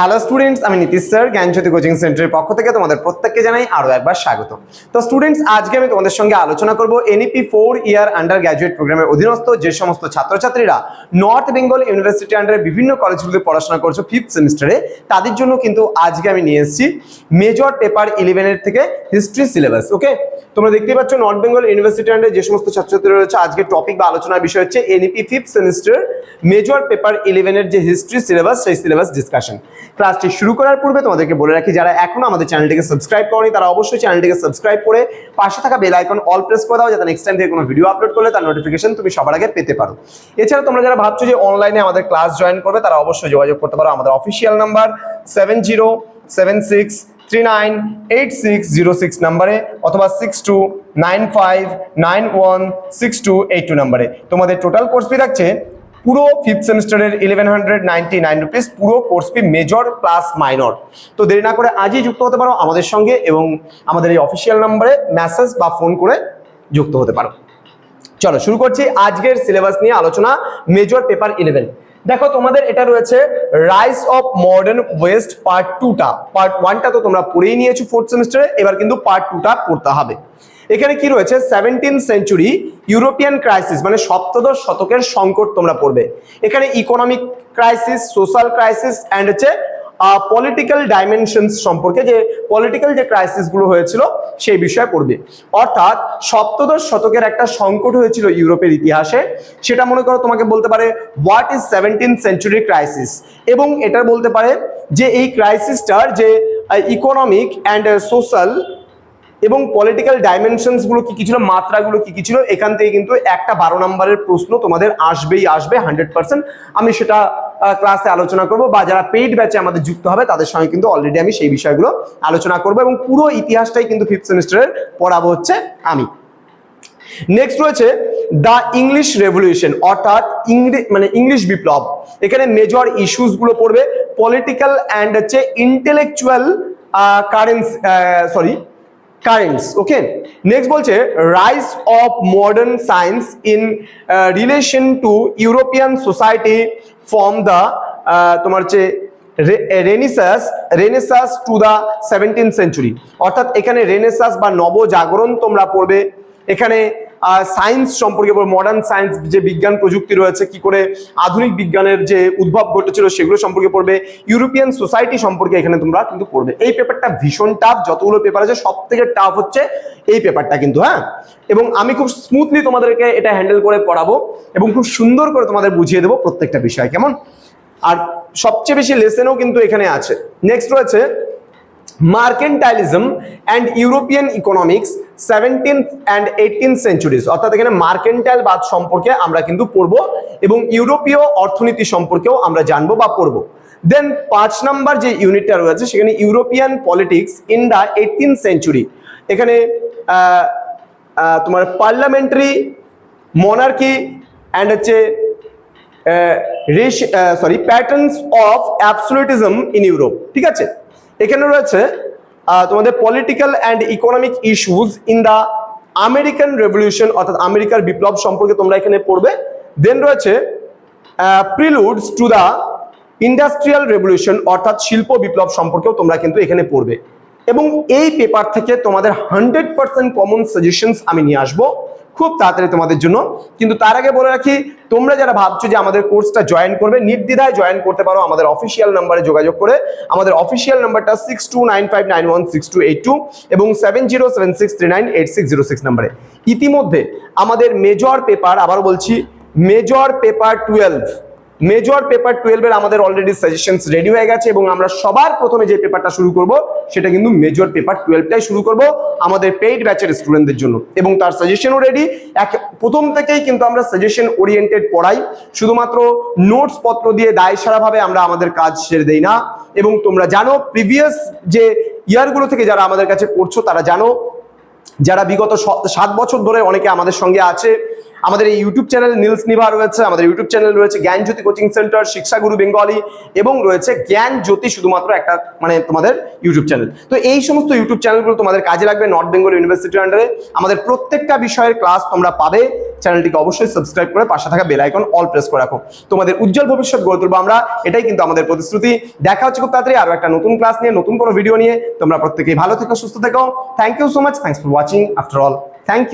Hello students আমি Nitish sir জ্ঞানজ্যোতি coaching সেন্টারের পক্ষ থেকে তোমাদের প্রত্যেককে জানাই আরও একবার স্বাগত। তো স্টুডেন্টস আজকে আমি তোমাদের সঙ্গে আলোচনা করব NEP four year undergraduate প্রোগ্রামের অধীনস্থ যে সমস্ত ছাত্রছাত্রীরা নর্থ বেঙ্গল ইউনিভার্সিটি আন্ডারে বিভিন্ন কলেজগুলোতে পড়াশোনা করছ ফিফথ সেমিস্টারে তাদের জন্য কিন্তু আজকে আমি নিয়ে এসেছি মেজর পেপার ইলেভেনের থেকে হিস্ট্রি সিলেবাস ওকে তোমরা দেখতে পাচ্ছ নর্থ বেঙ্গল ইউনিভার্সিটি আন্ডারে যে সমস্ত ছাত্রছাত্রী রয়েছে আজকে টপিক বা আলোচনার বিষয় হচ্ছে NEP fifth semester major paper ইলেভেনের যে হিস্ট্রি সিলেবাস সেই সিলেবাস ডিসকাশন ক্লাসটি শুরু করার পূর্বে তোমাদেরকে বলে রাখি, যারা এখনও আমাদের চ্যানেলটিকে সাবস্ক্রাইব করনি, তারা অবশ্যই চ্যানেলটিকে সাবস্ক্রাইব করে পাশে থাকা বেল আইকন অল প্রেস করে দাও, যাতে নেক্সট টাইম থেকে কোনো ভিডিও আপলোড করলে তার নোটিফিকেশন তুমি সবার আগে পেতে পারো। এছাড়া তোমরা যারা ভাবছ যে অনলাইনে আমাদের ক্লাস জয়েন করবে, তারা অবশ্যই যোগাযোগ করতে পারো। আমাদের official number seven zero seven six three nine eight six zero six নাম্বারে অথবা six two nine five nine one six two eight two নাম্বারে। তোমাদের টোটাল কোর্স ফি থাকছে পুরো ফিফথ সেমিস্টারের eleven hundred ninety nine rupees পুরো course fee major plus minor তো দেরি না করে আজই যুক্ত হতে পারো আমাদের সঙ্গে এবং আমাদের এই অফিসিয়াল নাম্বারে মেসেজ বা ফোন করে যুক্ত হতে পারো। চলো, শুরু করছি আজকের সিলেবাস নিয়ে আলোচনা মেজর পেপার ইলেভেন দেখো, তোমাদের এটা রয়েছে rise of modern west part টুটা পার্ট ওয়ানটা তো তোমরা পড়েই নিয়েছো ফোর্থ সেমিস্টারে এবার কিন্তু পার্ট টুটা পড়তে হবে। এখানে কি রয়েছে? সেভেন্টিন সেঞ্চুরি ইউরোপিয়ান ক্রাইসিস মানে সপ্তদশ শতকের সংকট তোমরা পড়বে। এখানে economic crisis social crisis and হচ্ছে পলিটিক্যাল ডাইমেনশনস সম্পর্কে যে পলিটিক্যাল যে ক্রাইসিসগুলো হয়েছিল সেই বিষয়ে পড়বে। অর্থাৎ সপ্তদশ শতকের একটা সংকট হয়েছিল ইউরোপের ইতিহাসে। সেটা মনে করো তোমাকে বলতে পারে what is seventeen century crisis এবং এটা বলতে পারে যে এই ক্রাইসিসটার যে ইকোনমিক অ্যান্ড সোশ্যাল এবং পলিটিক্যাল ডাইমেনশনসগুলো কি কি ছিল, মাত্রাগুলো কি কি ছিল, এখান থেকে কিন্তু একটা বারো নম্বরের প্রশ্ন তোমাদের আসবেই, আসবে হান্ড্রেড পার্সেন্ট আমি সেটা ক্লাসে আলোচনা করব বা যারা পেইড ব্যাচে আমাদের যুক্ত হবে, তাদের সঙ্গে কিন্তু অলরেডি আমি সেই বিষয়গুলো আলোচনা করব এবং পুরো ইতিহাসটাই কিন্তু ফিফথ সেমিস্টারের পড়াবো হচ্ছে আমি। নেক্সট রয়েছে দ্য ইংলিশ রেভলিউশন অর্থাৎ মানে ইংলিশ বিপ্লব। এখানে মেজর ইস্যুসগুলো পড়বে পলিটিক্যাল অ্যান্ড হচ্ছে intellectual currents sorry currents okay next বলছে rise of modern science in relation to European society from the তোমার হচ্ছে renaissance renaissance to the seventeen century অর্থাৎ এখানে রেনেসাস বা নবজাগরণ তোমরা পড়বে। এখানে সায়েন্স সম্পর্কে মডার্ন সায়েন্স যে বিজ্ঞান প্রযুক্তি রয়েছে, কি করে আধুনিক বিজ্ঞানের যে উদ্ভব ঘটেছিল সেগুলো সম্পর্কে পড়বে ইউরোপিয়ান সোসাইটি সম্পর্কে এখানে তোমরা কিন্তু পড়বে। এই পেপারটা ভীষণ টাফ যতগুলো পেপার আছে সব থেকে টাফ হচ্ছে এই পেপারটা কিন্তু হ্যাঁ? এবং আমি খুব স্মুথলি তোমাদেরকে এটা হ্যান্ডেল করে পড়াবো এবং খুব সুন্দর করে তোমাদের বুঝিয়ে দেবো প্রত্যেকটা বিষয়, কেমন? আর সবচেয়ে বেশি লেসেনও কিন্তু এখানে আছে। নেক্সট রয়েছে mercantilism and European economics seventeenth and eighteen centuries অর্থাৎ এখানে মার্কেন্টাইল বাদ সম্পর্কে আমরা কিন্তু পড়ব এবং ইউরোপীয় অর্থনীতি সম্পর্কেও আমরা জানব বা পড়ব। দেন পাঁচ নাম্বার যে ইউনিটটা রয়েছে, সেখানে European politics in the eighteen century এখানে তোমার পার্লামেন্টারি মনার্কি অ্যান্ড হচ্ছে sorry patterns of absolutism in Europe ঠিক আছে? এখানে রয়েছে তোমাদের political and economic issues in the American revolution অর্থাৎ আমেরিকার বিপ্লব সম্পর্কে তোমরা এখানে পড়বে। দেন রয়েছে preludes to the industrial revolution অর্থাৎ শিল্প বিপ্লব সম্পর্কেও তোমরা কিন্তু এখানে পড়বে। এবং এই পেপার থেকে তোমাদের হান্ড্রেড পার্সেন্ট কমন সাজেশনস আমি নিয়ে আসব। খুব তাড়াতাড়ি তোমাদের জন্য। কিন্তু তার আগে বলে রাখি, তোমরা যারা ভাবছ যে আমাদের কোর্সটা জয়েন করবে, নির্দ্বিধায় জয়েন করতে পারো আমাদের অফিসিয়াল নাম্বারে যোগাযোগ করে। আমাদের অফিসিয়াল নাম্বারটা six two nine five nine one six two eight two এবং seven zero seven six three nine eight six zero six নাম্বারে ইতিমধ্যে আমাদের মেজর পেপার আবার বলছি major paper twelve major paper টুয়েলভের আমাদের অলরেডি সাজেশনস রেডি হয়ে গেছে এবং আমরা সবার প্রথমে যে পেপারটা শুরু করব, সেটা কিন্তু মেজর পেপার টুয়েলভটাই শুরু করব আমাদের পেইড ব্যাচের স্টুডেন্টদের জন্য। এবং তার সাজেশনও রেডি এক, প্রথম থেকেই কিন্তু আমরা সাজেশন ওরিয়েন্টেড পড়াই। শুধুমাত্র নোটস পত্র দিয়ে দায় সারাভাবে আমরা আমাদের কাজ ছেড়ে দেই না। এবং তোমরা জানো প্রিভিয়াস যে ইয়ারগুলো থেকে যারা আমাদের কাছে পড়ছো, তারা জানো, যারা বিগত সাত বছর ধরে অনেকে আমাদের সঙ্গে আছে আমাদের এই ইউটিউব চ্যানেল নীলস নিভা রয়েছে, আমাদের ইউটিউব চ্যানেল রয়েছে Gyan Jyoti coaching centre Shikshaguru Bengali এবং রয়েছে জ্ঞান জ্যোতি শুধুমাত্র একটা মানে তোমাদের ইউটিউব চ্যানেল তো এই সমস্ত ইউটিউব চ্যানেলগুলো তোমাদের কাজে লাগবে নর্থ বেঙ্গল ইউনিভার্সিটির আন্ডারে আমাদের প্রত্যেকটা বিষয়ের ক্লাস তোমরা পাবে। চ্যানেলটিকে অবশ্যই সাবস্ক্রাইব করে পাশে থাকা বেল আইকন অল প্রেস করে রাখো। তোমাদের উজ্জ্বল ভবিষ্যৎ গড়ে তুলবো আমরা। এটাই কিন্তু আমাদের প্রতিশ্রুতি। দেখা হচ্ছে খুব তাড়াতাড়ি আরও একটা নতুন ক্লাস নিয়ে, নতুন কোনো ভিডিও নিয়ে। তোমরা প্রত্যেকেই ভালো থেকো, সুস্থ থেকো। Thank you so much thanks for watching after all thank you